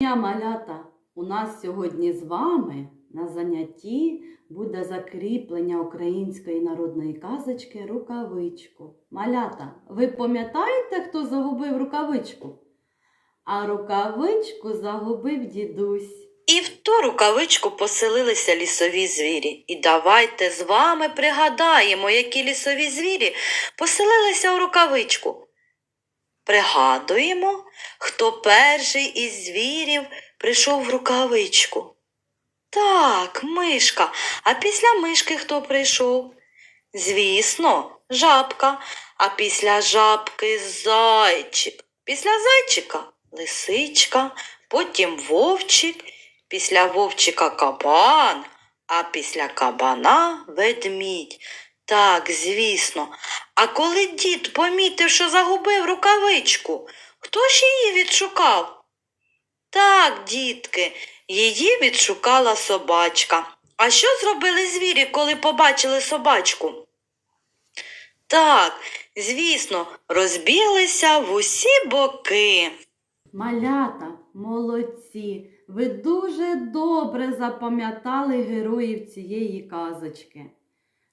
дня, малята! У нас сьогодні з вами на занятті буде закріплення української народної казочки рукавичку. Малята, ви пам'ятаєте, хто загубив рукавичку? А рукавичку загубив дідусь. І в ту рукавичку поселилися лісові звірі. І давайте з вами пригадаємо, які лісові звірі поселилися у рукавичку. Пригадуємо, хто перший із звірів прийшов в рукавичку. Так, мишка. А після мишки хто прийшов? Звісно, жабка, а після жабки зайчик. Після зайчика лисичка, потім вовчик, після вовчика кабан, а після кабана ведмідь. Так, звісно. А коли дід помітив, що загубив рукавичку, хто ж її відшукав? Так, дітки, її відшукала собачка. А що зробили звірі, коли побачили собачку? Так, звісно, розбіглися в усі боки. Малята, молодці! Ви дуже добре запам'ятали героїв цієї казочки.